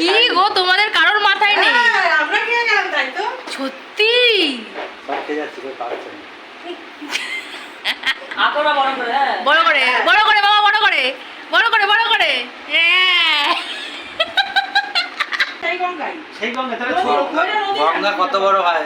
কি গো তোমাদের কারোর মাথায় নেই? হ্যাঁ, আমরা খেয়ে গেলাম তাই তো? সত্যি? বড় করে হ্যাঁ। বড় করে বাবা বড় করে বড় করে বড় করে। হ্যাঁ। সেই গঙ্গা। কত বড় হয়?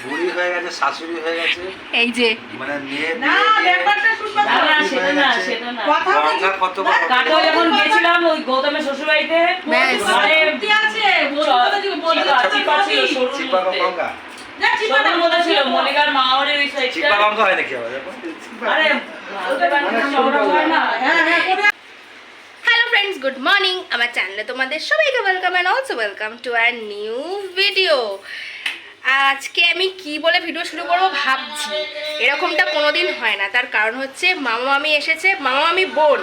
বুড়ি হয়ে গেছে শাশুড়ি হয়ে গেছে। এই যে। মানে মেয়ে না ব্যাপারটা শুনবা না, না, সেটা না, সেটা না। কথা গঙ্গা কত কাটো যখন গেছিলাম ওই গৌতমের শ্বশুরবাড়িতে ব্যাস। মানে আছে বলতে চিপা- চিপা ছিল। গঙ্গা। চিপা মনিকার মামাবাড়ির ওই চিপা গঙ্গা হয় নাকি আবার আরে পারছি হয় না হ্যাঁ হ্যাঁ হ্যালো ফ্রেন্ডস গুড মর্নিং আমার চ্যানেলে তোমাদের সবাইকে welcome and also welcome to our new video আজকে আমি কি বলে ভিডিও শুরু করব ভাবছি। এরকমটা কোনোদিন হয় না। তার কারণ হচ্ছে মামা মামি এসেছে, মামা মামি বোন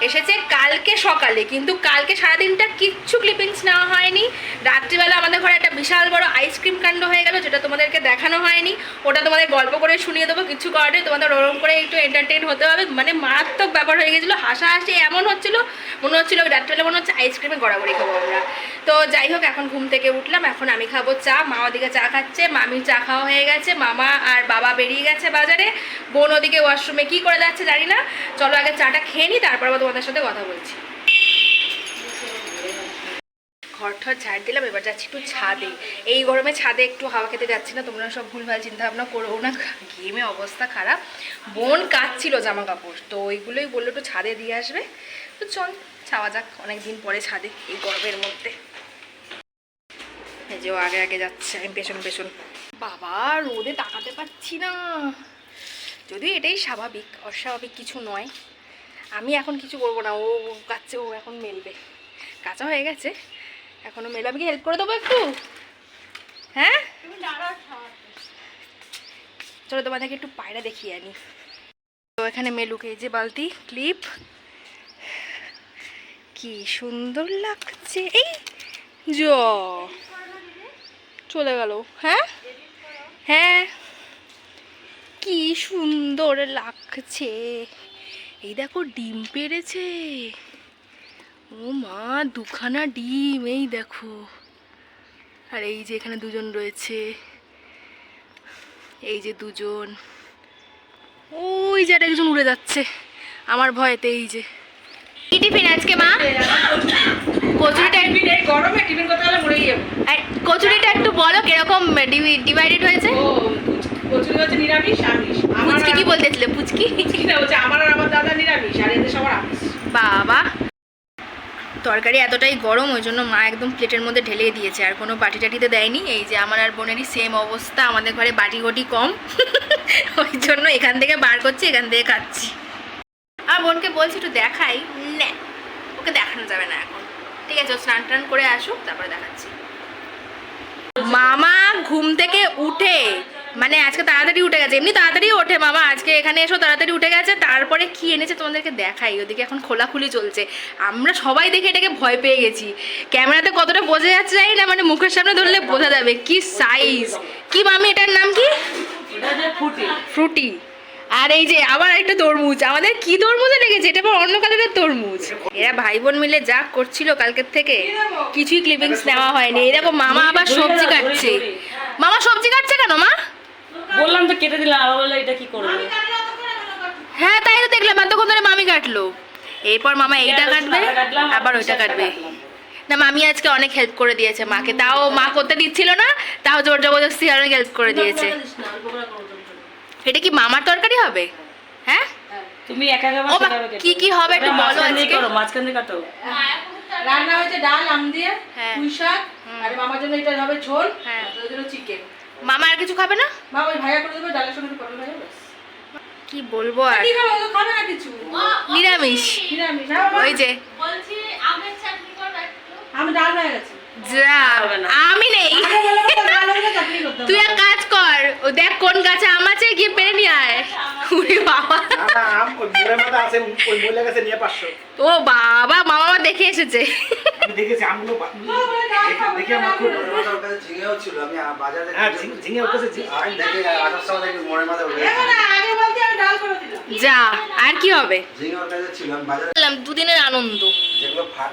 এসেছে কালকে সকালে। কিন্তু কালকে সারাদিনটা কিচ্ছু ক্লিপিংস নেওয়া হয়নি। রাত্রিবেলা আমাদের ঘরে একটা বিশাল বড় আইসক্রিম কাণ্ড হয়ে গেল, যেটা তোমাদেরকে দেখানো হয়নি। ওটা তোমাদের গল্প করে শুনিয়ে দেবো, কিছু কারণে তোমাদের ওরকম করে একটু এন্টারটেইন হতে হবে। মানে মারাত্মক ব্যাপার হয়ে গেছিল, হাসাহাসি এমন হচ্ছিল, মনে হচ্ছিল রাত্রিবেলা মনে হচ্ছে আইসক্রিমে গড়াগড়ি খাব আমরা। তো যাই হোক, এখন ঘুম থেকে উঠলাম, এখন আমি খাব চা। মা ওদিকে চা খাচ্ছে মামির চা খাওয়া হয়ে গেছে, মামা আর বাবা বেরিয়ে গেছে বাজারে। বোন ওদিকে ওয়াশরুমে কি করে যাচ্ছে জানি না। চলো আগে চাটা খেয়ে নিই, তারপর তোমাদের সাথে কথা বলছি। ঘর ঠর ঝাড় দিলাম, এবার যাচ্ছি একটু ছাদে। এই গরমে ছাদে একটু হাওয়া খেতে যাচ্ছি না, তোমরা সব ভুলভাল চিন্তা ভাবনা করো না। গেমে অবস্থা খারাপ। বোন কাচ্ছিল জামা কাপড় তো ওইগুলোই বলল একটু ছাদে দিয়ে আসবে। তো চল ছাওয়া যাক অনেক দিন পরে ছাদে, এই গরমের মধ্যে। যে ও আগে আগে যাচ্ছে, আমি পেছন পেছন। বাবা, রোদে তাকাতে পারছি না। যদিও এটাই স্বাভাবিক, অস্বাভাবিক কিছু নয়। আমি এখন কিছু করব না, ও কাচ্ছে ও এখন মেলবে। কাঁচা হয়ে গেছে। এখনও মেলে আমি কি হেল্প করে দেবো একটু? হ্যাঁ? চলো তোমাদেরকে একটু পায়রা দেখিয়ে আনি। তো এখানে মেলুকে এই যে বালতি ক্লিপ কি সুন্দর লাগছে। এই জ। চলে গেল। হ্যাঁ? হ্যাঁ। কি সুন্দর লাগছে। এই দেখো ডিম পেড়েছে ও মা দুখানা ডিম এই দেখো। আর এই যে এখানে দুজন রয়েছে। এই যে দুজন। ওই যে একজন উড়ে যাচ্ছে। আমার ভয়েতে এই যে। কি টিফিন আজকে মা? কচুরিটা গরমে টিফিন করতে গেলে মরেই যাব। আর কচুরিটা একটু বলো কীরকম ডিভাইডেড হয়েছে? কচুরি হচ্ছে নিরামিষ আমিষ। আমার পুচকি কি বলতেছিলে পুচকি? পুচকি না হচ্ছে আমার আর আমার দাদা নিরামিষ আর এদের সবার আমিষ। বাবা। তরকারি এতটাই গরম, ওই জন্য মা একদম প্লেটের মধ্যে ঢেলে দিয়েছে। আর কোনো বাটি টাটিতে দেয়নি। এই যে আমার আর বোনেরই সেম অবস্থা, আমাদের ঘরে বাটি ঘটি কম। ওই জন্য এখান থেকে বার করছি, এখান থেকে খাচ্ছি। আর বোনকে বলছি, একটু দেখাই। না ওকে দেখানো যাবে না এখন। ঠিক আছে, ও স্নান টান করে আসুক, তারপরে দেখাচ্ছি। মামা, ঘুম থেকে উঠে। মানে আজকে তাড়াতাড়ি উঠে গেছে। এমনি তাড়াতাড়ি ওঠে মামা। আজকে এখানে এসো তাড়াতাড়ি উঠে গেছে। তারপরে কি এনেছে তোমাদেরকে দেখাই। ওদিকে এখন খোলাখুলি চলছে। আমরা সবাই দেখে এটাকে ভয় পেয়ে গেছি। ক্যামেরাতে কতটা বোঝা যাচ্ছে জানি না মানে মুখের সামনে ধরলে বোঝা যাবে। কি সাইজ কি মামি এটার নাম কি? ফ্রুটি আর এই যে আবার একটা তরমুজ। আমাদের কি তরমুজে লেগেছে? এটা আবার অন্য কালারের তরমুজ। এরা ভাই বোন মিলে যা করছিল কালকের থেকে কিছুই ক্লিপিংস নেওয়া হয়নি। দেখো মামা আবার সবজি কাটছে। মামা সবজি কাটছে কেন মা? বললাম তো কেটে দিলাম আবার বললে এটা কি করব? হ্যাঁ তাই তো দেখলাম এতক্ষণ ধরে মামি কাটলো। এরপর মামা এইটা কাটবে আবার ওইটা কাটবে। না মামি আজকে অনেক হেল্প করে দিয়েছে মাকে। তাও মা করতে দিচ্ছিল না তাও জোর জবরদস্তি অনেক হেল্প করে দিয়েছে। এটা কি মামার তরকারি হবে? হ্যাঁ? তুমি একা একা কেটো। কি কি হবে একটু বলো আজকে। করো মাঝখান দিয়ে কাটো। রান্না হয়েছে ডাল আম দিয়ে হ্যাঁ। পুঁই শাক আর মামার জন্য এটা হবে ঝোল হ্যাঁ। আর জন্য চিকেন। মামা আর কিছু খাবে না? মা ওই ভাইয়া করে দেবে ডালের সঙ্গে একটু পটল কি বলব আর? কি খাবে ও খাবে না কিছু। নিরামিষ। ওই যে। আমি ডাল হয়ে গেছে। যা আমি নেই। তুই এক কাজ কর ও দেখ কোন গাছে আম আছে গিয়ে পেরে নিয়ে আয়। বাবা। ও বাবা মামা দেখে এসেছে। দেখেছি আমগুলো দেখি আমার খুব ওর কাছে ঝিঙেও ছিল আমি বাজারে হ্যাঁ ঝিঙে- ঝিঙে ওর কাছে আমি দেখি আসার সময় দেখি মোড়ের মাথায় উঠে দেখো না, আগে বলতে আমি ডাল করে দিলাম। যা আর কি হবে? দুদিনের আনন্দ।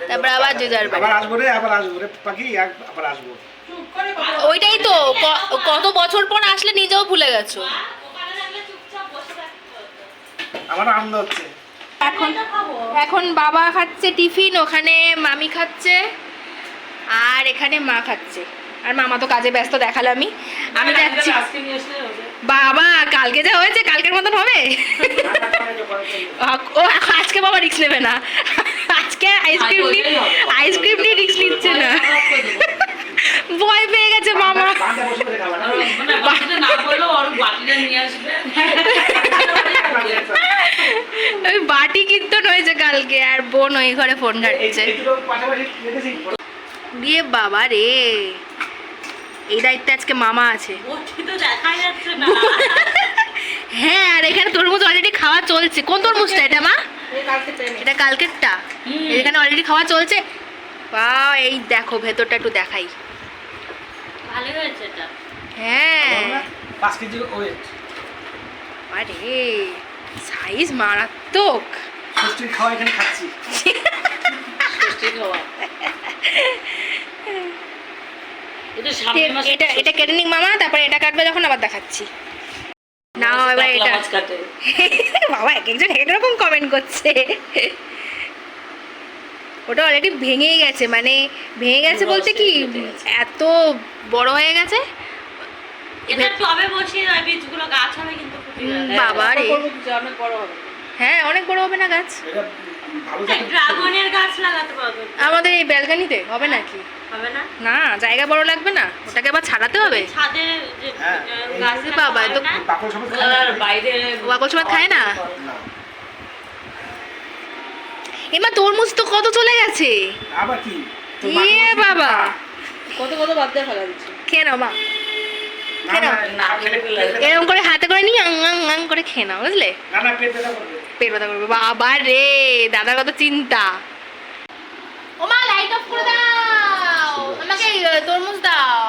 তারপর আবার যে যার আবার আসব রে আবার আসব রে পাখি আবার আসব। চুপ করে কথা বলো। ওইটাই তো কত বছর পর আসলে নিজেও ভুলে গেছো। আমার আনন্দ হচ্ছে। এখন এখন বাবা খাচ্ছে টিফিন ওখানে মামি খাচ্ছে। আর এখানে মা খাচ্ছে। আর মামা তো কাজে ব্যস্ত দেখাল আমি। আমি যাচ্ছি। বাবা কালকে যা হয়েছে কালকের মতন হবে? ও আজকে বাবা রিস্ক নেবে না। আজকে আইসক্রিম নিয়ে আইসক্রিম নিয়ে রিক্স নিচ্ছে না। ভয় পেয়ে গেছে মামা। বাটি কীর্তন হয়েছে কালকে আর বোন ওই ঘরে ফোন ঘাটছে। দিয়ে বাবা রে। এই দায়িত্বে আজকে মামা আছে। হ্যাঁ আর এখানে তরমুজ অলরেডি খাওয়া চলছে। কোন তরমুজটা এটা মা। এটা কালকেরটা। এখানে অলরেডি খাওয়া চলছে। বা এই দেখো ভেতরটা একটু দেখাই। ভালো হয়েছে এটা। হ্যাঁ। পাঁচ কেজি ওয়েট আরে সাইজ মারাত্মক। ষষ্ঠীর খাওয়া এখানে খাচ্ছি। খাওয়া। এটা এটা এটা কেটে নিক মামা তারপরে এটা কাটবে যখন আবার দেখাচ্ছি। না এবার এটা বাবা এক একজন এক এক রকম কমেন্ট করছে। ওটা অলরেডি ভেঙেই গেছে মানে ভেঙে গেছে বলতে কি এত বড় হয়ে গেছে। বাবা রে। বড় হবে। হ্যাঁ অনেক বড় হবে না গাছ? হ্যাঁ, জাতের- ড্রাগনের গাছ লাগাতে পারবে আমাদের এই ব্যালকানিতে হবে নাকি? হবে না না জায়গা বড় লাগবে না ওটাকে আবার ছাড়াতে হবে ছাদে যে হ্যাঁ, বাবা, তো- খায় না? বাইরে বাকল সমেত খায় না? না। এমা তরমুজ তো কত চলে গেছে আবার কি এ বাবা। খা। কত কত বাদ দিয়ে ফেলা দিচ্ছি মা কেন? করবে। এরকম করে হাতে করে নিয়ে আং আং আং করে খেয়ে নাও বুঝলে না না পেট ব্যথা করবে পেট ব্যথা করবে বাবা রে দাদার কত চিন্তা ও মা লাইট অফ করে দাও আমাকে এই, আহ, তরমুজ দাও?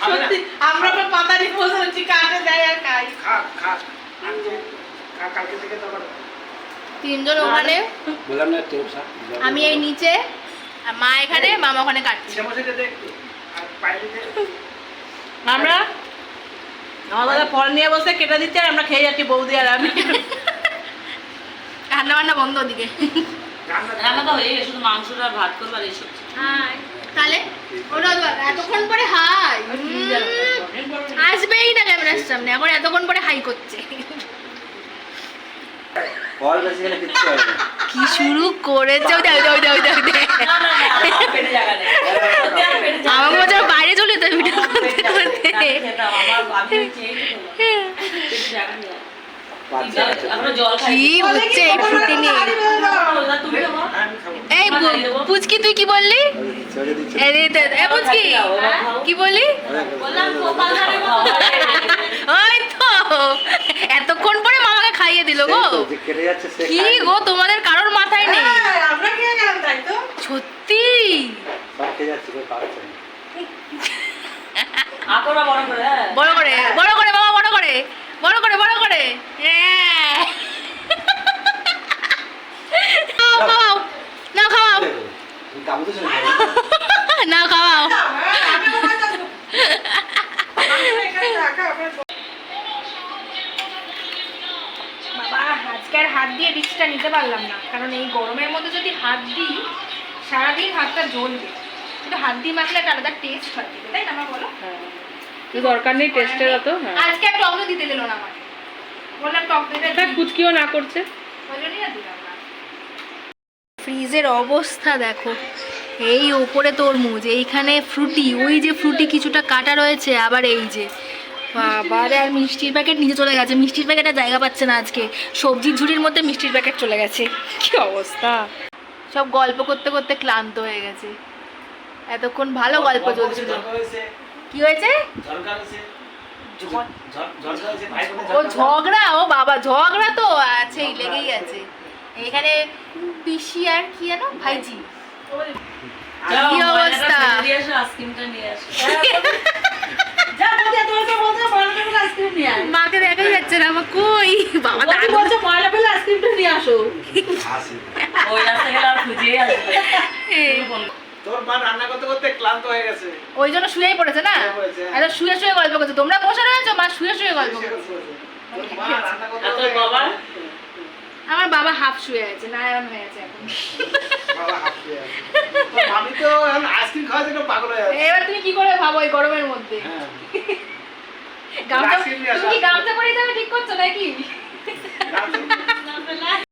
সত্যি আমরা তো পাতা নিয়ে বসে কাটে দেয় আর খাই খা খা আজকে কা- কালকে থেকে তো আবার তিনজন ওখানে। বললাম না আমি এই নিচে আর মা এখানে মামা ওখানে কাটছে। আমরা আমার দাদা ফল নিয়ে বসে কেটে দিচ্ছে আর আমরা খেয়ে যাচ্ছি বৌদি আর আমি। রান্না বান্না বন্ধ ওদিকে। রান্না রান্না তো হয়ে গেছে শুধু মাংসটা আর ভাত করব আর এইসব। হাই তাহলে ওটা এতক্ষণ পরে হাই। আসবেই না ক্যামেরার সামনে এখন এতক্ষণ পরে হাই করছে। কি শুরু করেছে? আমার হচ্ছে বাইরে চলে তো ভিডিও করতে করতে নেই। খেতাম, আমার আমি খেয়েই তো খেলাম। পেটে জায়গা নেই আর। বাচ্চা আছে আমরা জল খাই কি হচ্ছে এই এই পুচকি তুই কি বললি? এ পুচকি কি বললি? বললাম গোপাল ধারে ওই তো। এতক্ষণ পরে মামাকে খাইয়ে দিল গো। কি গো তোমাদের কারোর মাথায় নেই? হ্যাঁ, আমরা খেয়ে গেলাম তাই তো। সত্যি? সব খেয়ে যাচ্ছে কেউ পাচ্ছে না। আকরা বড় করে হ্যাঁ। বড় করে বড় করে বাবা বড় করে। বড় করে বড় করে। হ্যাঁ। খাওয়াও, খাওয়াও। খাওয়াও না খাওয়াও হ্যাঁ। আমরা আমরা বাবা আজকে আর হাত দিয়ে রিক্সটা নিতে পারলাম না। কারণ এই গরমের মধ্যে যদি হাত দিই সারাদিন হাতটা জ্বলবে। কিন্তু হাত দিয়ে মাখলে একটা আলাদা টেস্ট হয়। তাই না মা বলো? দরকার নেই টেস্টের অত হ্যাঁ। আজকে আর টক দিতে দিল না আমাকে। বললাম টক। কুচকিও না করছে। ফ্রিজের অবস্থা দেখো এই ওপরে তরমুজ এইখানে ফ্রুটি ওই যে ফ্রুটি কিছুটা কাটা রয়েছে আবার এই যে। বাবারে আর মিষ্টির প্যাকেট নিচে চলে গেছে মিষ্টির প্যাকেট আর জায়গা পাচ্ছে না আজকে। সবজির ঝুড়ির মধ্যে মিষ্টির প্যাকেট চলে গেছে। কি অবস্থা? সব গল্প করতে করতে ক্লান্ত হয়ে গেছে। এতক্ষণ ভালো গল্প চলছিল। কি হয়েছে? ও ঝগড়া ও বাবা ঝগড়া তো আছেই লেগেই আছে। এখানে পিসি আর কি জানো ভাইজি। কি অবস্থা? মাকে দেখাই যাচ্ছে না আমার কই? বাবা দারুণ। বলছে ময়লা ফেলে আইসক্রিমটা নিয়ে আসো। ওই রাস্তা গেলে আর খুঁজেই আসবে। তোর মা রান্না করতে করতে ক্লান্ত হয়ে গেছে। ওই জন্য শুয়েই পড়েছে না? শুয়ে হ্যাঁ। এত শুয়ে শুয়ে গল্প করছে। তোমরা বসে রয়েছো? মা শুয়ে শুয়ে গল্প করছে? আমার বাবা হাফ শুয়ে আছে নারায়ণ হয়ে আছে এখন। বাবা হাঁপিয়ে আছে। তোর মামি তো আইসক্রিম খাওয়ার জন্য পাগল হয়ে আছে। এবার তুমি কি করে ভাবো এই গরমের মধ্যে? হ্যাঁ। গামছা তুমি কি গামছা পরে যাবে ঠিক করছ নাকি?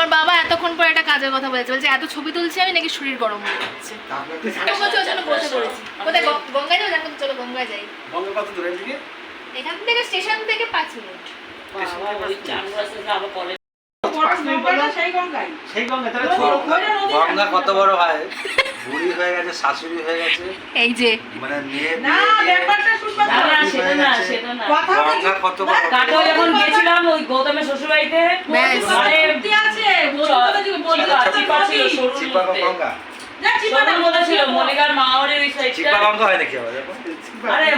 আমার বাবা এতক্ষণ পরে একটা কাজের কথা বলেছে। বলছে এত ছবি তুলছি আমি নাকি শরীর গরম হয়ে যাচ্ছে। বসে পড়েছি। কোথায় গঙ্গায় যাব? জানো চলো গঙ্গায় যাই। গঙ্গা কত দূরের দিকে? এখান থেকে স্টেশন থেকে পাঁচ মিনিট। গঙ্গা কত বড় হয়? বুড়ি হয়ে গেছে শাশুড়ি হয়ে গেছে। এই যে। মানে মেয়ে না ব্যাপারটা শুনবা না, না, সেটা না, সেটা না। কথা গঙ্গা কত কাটো যখন গেছিলাম ওই গৌতমের শ্বশুরবাড়িতে ব্যাস। মানে সত্যি আছে ছিল, বৌদি চিপা- ছিল, নদী। সরুর চিপা মধ্যে। গঙ্গা যা চিপা না সরুর ছিল, মনিকার মামাবাড়ির ওই সাইডটা। চিপা গঙ্গা হয় নাকি আবার? আরে,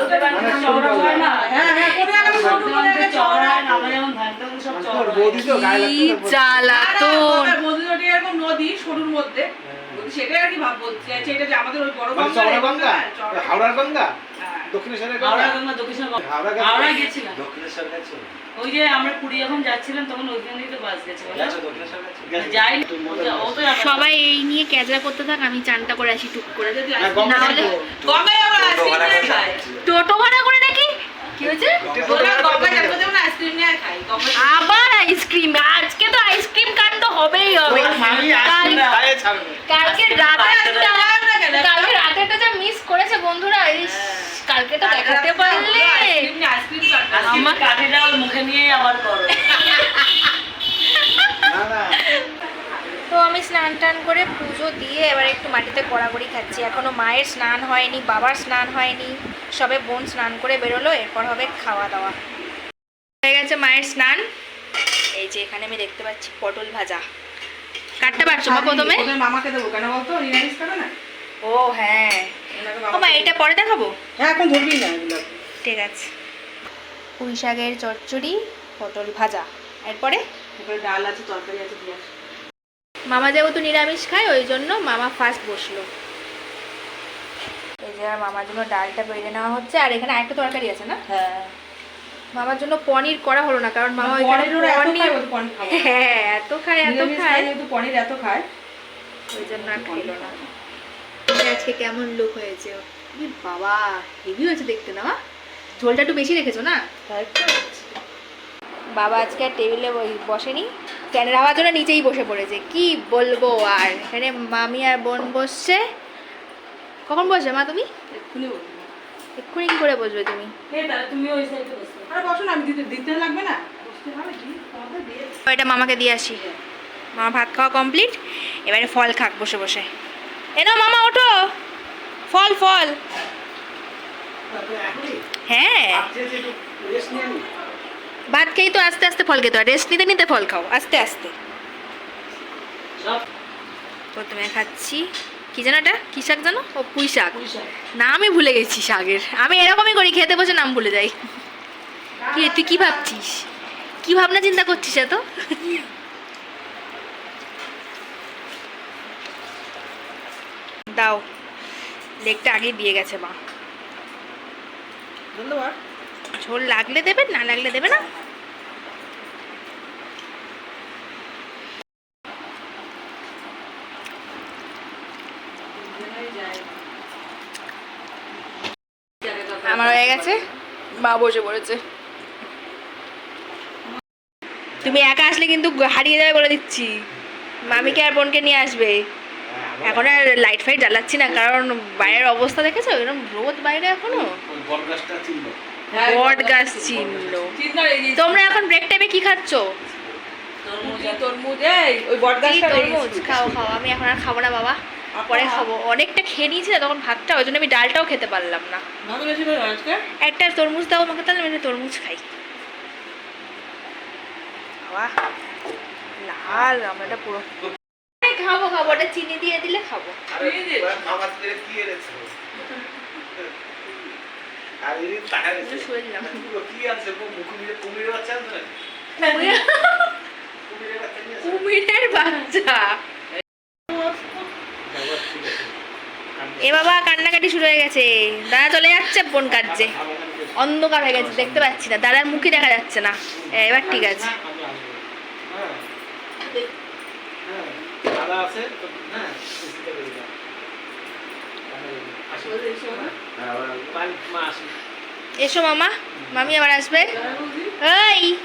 ওটা বানানো চওড়া হয় না? হ্যাঁ হ্যাঁ কোন জায়গায় সরু কোন জায়গায় চওড়া হয় না, আমরা যেমন ধান টান সব চওড়া বৌদি তো গায়ে লাগতো বৌদি। জ্বালাতন এরকম নদী সরুর মধ্যে। সেটাই আর কি ভাব চাইছে এটা যে আমাদের ওই বড় মানে গঙ্গা চওড়া এই গঙ্গা হাওড়ার গঙ্গা? হ্যাঁ। দক্ষিণেশ্বরের হাওড়া গঙ্গা দক্ষিণেশ্বর হাওড়া গঙ্গা হাওড়া গেছিলাম। দক্ষিণেশ্বর গেছো? ওই যে আমরা পুরী যখন যাচ্ছিলাম তখন ওইখান থেকে তো বাস গেছে। সবাই এই নিয়ে ক্যাজরা করতে থাক আমি চানটা করে আসি টুক করে। যদি হ্যাঁ, না হলে- গঙ্গায় আমরা টোটো আইসক্রিম ভাড়া করে খাই। টোটো ভাড়া করে নাকি কি হয়েছে? গঙ্গায় যাব যেমন আইসক্রিম নিয়ে খাই। আবার আইসক্রিম আজকে তো আইসক্রিম হবেই হবে। কালকে রাতে? কালকে রাতে একটা যা মিস করেছে বন্ধুরা ইস, কালকে তো দেখাতে পারলে। আমার- কাঠিটা ওর মুখে নিয়ে আবার করো। না না। তো আমি স্নান টান করে পুজো দিয়ে এবার একটু মাটিতে কড়াকড়ি খাচ্ছি। এখনও মায়ের স্নান হয়নি বাবার স্নান হয়নি। সবে বোন স্নান করে বেরোলো এরপর হবে খাওয়া দাওয়া। হয়ে গেছে মায়ের স্নান। এই যে এখানে আমি দেখতে পাচ্ছি পটল ভাজা। কাটতে পারছ মা প্রথমে। মামাকে দেবো। কেন বলতো? নিরামিষ খাবে না? ও হ্যাঁ। মা এটা পরে দেখাবো? হ্যাঁ এখন ধরবি না ঠিক আছে। পুঁই শাকের চচ্চড়ি পটল ভাজা। এরপরে? এরপরে ডাল আছে তরকারি আছে দিয়ে মামা যেহেতু নিরামিষ খায় ওই জন্য মামা ফার্স্ট বসল। এই যে আর মামার জন্য ডালটা বেড়ে নেওয়া হচ্ছে আর এখানে আরেকটা তরকারি আছে না? হ্যাঁ। মামার জন্য পনির করা হলো না কারণ মামা পনির ও তো পনির। হ্যাঁ এত খায় এত খায়। যেহেতু পনির এত খায়। ওই জন্য আর খেলো না। আজকে কেমন লুক হয়েছে? বাবা হেভি হয়েছে দেখতে না? ঝোলটা একটু বেশি রেখেছো না? বাবা আজকে আর টেবিলে বসেনি। ফ্যানের হাওয়ার জন্য নিচেই বসে পড়েছে কি বলব আর? এখানে মামি আর বোন বসছে। কখন বসবে মা তুমি? এক্ষুনি কি করে বসবে তুমি? এই তুমি ওই সাইডে বসো। আরে বসো না আমি দিতে দিতে লাগবে না। বসতে হবে কি তোমাদের দিয়ে এটা মামাকে দিয়ে আসি। মামা ভাত খাওয়া কমপ্লিট এবারে ফল খাক বসে বসে। এনো মামা ওঠো। ফল ফল। হ্যাঁ। ভাত খেয়েই তো আস্তে আস্তে ফল খেতে হয়। রেস্ট নিতে নিতে ফল খাও আস্তে আস্তে। প্রথমে খাচ্ছি। কি জানো এটা? কি শাক জানো ও পুঁই শাক। শাক। নামই ভুলে গেছি শাকের। আমি এরকমই করি খেতে বসে নাম ভুলে যাই। কি তুই কি ভাবছিস? কি ভাবনা চিন্তা করছিস এত? দাও লেগটা আগে দিয়ে গেছে মা। ঝোল লাগলে দেবে না লাগলে দেবে না? আমার হয়ে গেছে। মা বসে পড়েছে। তুমি একা আসলে কিন্তু হারিয়ে যাবে বলে দিচ্ছি। মামিকে আর বোনকে নিয়ে আসবে? এখন আর লাইট ফাইট জ্বালাচ্ছি না কারণ বাইরের অবস্থা দেখেছ? এরকম রোদ বাইরে এখনও? বট হ্যাঁ, গাছ চিহ্ন তোমরা এখন ব্রেক টাইমে কি খাচ্ছ? তরমুজ ওই বট তরমুজ খাও খাও আমি এখন আর খাব না বাবা। পরে খাব। অনেকটা খেয়ে নিয়েছি না তখন ভাতটা ওই জন্য আমি ডালটাও খেতে পারলাম না। একটা তরমুজ দাও আমাকে তাহলে আমি তরমুজ খাই। লাল ঝাল আমড়াটা পুরো খাব খাব ওটা চিনি দিয়ে দিলে খাব। আরে আমার থেকে কি এনেছো আর এই টাকা একটু শুয়ে দিলাম কি আছে মুখে কুমিরের বাচ্চা আছে না কুমিরের বাচ্চা নিয়ে আসো। কুমিরের বাচ্চা বাবা, ঠিক আছে। এ বাবা কান্নাকাটি শুরু হয়ে গেছে। দাদা চলে যাচ্ছে বোন কাটছে। অন্ধকার হয়ে গেছে দেখতে পাচ্ছি না। দাদার মুখই দেখা যাচ্ছে না। এবার ঠিক আছে। হ্যাঁ। হ্যাঁ, হ্যাঁ। হ্যাঁ, এসো মামা। মামি আবার আসবে। এই!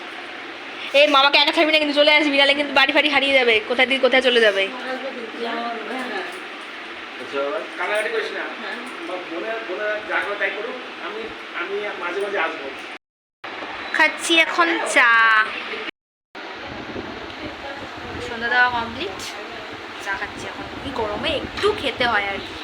এই মামাকে একা থাকবি না কিন্তু চলে আসবি। নাহলে কিন্তু বাড়ি ফাড়ি হারিয়ে যাবে। কোথায় দিয়ে কোথায় চলে যাবে। করিস না। বা বোনে বোনে যা করে তাই করুক। আমি আমি মাঝে মাঝে আসব। খাচ্ছি এখন চা। সন্ধ্যা দেওয়া কমপ্লিট চা খাচ্ছি এখন। গরমে একটু খেতে হয় আর কি।